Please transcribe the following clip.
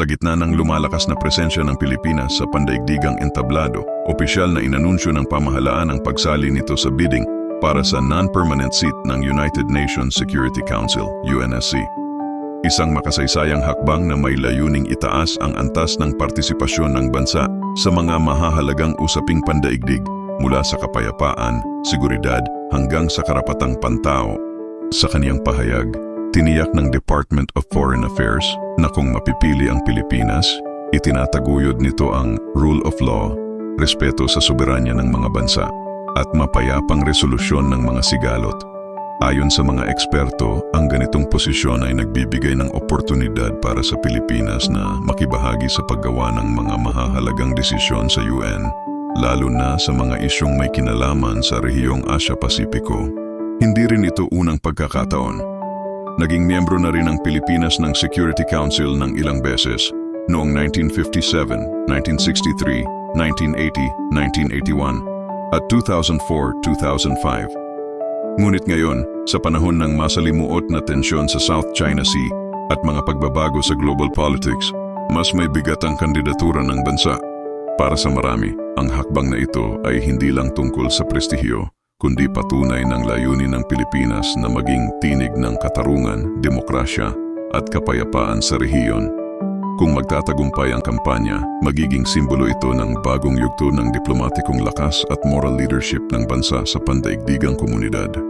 Sa gitna ng lumalakas na presensya ng Pilipinas sa pandaigdigang entablado, opisyal na inanunsyo ng pamahalaan ang pagsali nito sa bidding para sa non-permanent seat ng United Nations Security Council, UNSC. Isang makasaysayang hakbang na may layuning itaas ang antas ng partisipasyon ng bansa sa mga mahahalagang usaping pandaigdig mula sa kapayapaan, seguridad hanggang sa karapatang pantao. Sa kaniyang pahayag, tiniyak ng Department of Foreign Affairs na kung mapipili ang Pilipinas, itinataguyod nito ang rule of law, respeto sa soberanya ng mga bansa, at mapayapang resolusyon ng mga sigalot. Ayon sa mga eksperto, ang ganitong posisyon ay nagbibigay ng oportunidad para sa Pilipinas na makibahagi sa paggawa ng mga mahahalagang desisyon sa UN, lalo na sa mga isyong may kinalaman sa rehiyong Asia-Pasipiko. Hindi rin ito unang pagkakataon. Naging miyembro na rin ang Pilipinas ng Security Council ng ilang beses noong 1957, 1963, 1980, 1981 at 2004-2005. Ngunit ngayon, sa panahon ng masalimuot na tensyon sa South China Sea at mga pagbabago sa global politics, mas may bigat ang kandidatura ng bansa. Para sa marami, ang hakbang na ito ay hindi lang tungkol sa prestihyo, kundi patunay ng layunin ng Pilipinas na maging tinig ng katarungan, demokrasya at kapayapaan sa rehiyon. Kung magtatagumpay ang kampanya, magiging simbolo ito ng bagong yugto ng diplomatikong lakas at moral leadership ng bansa sa pandaigdigang komunidad.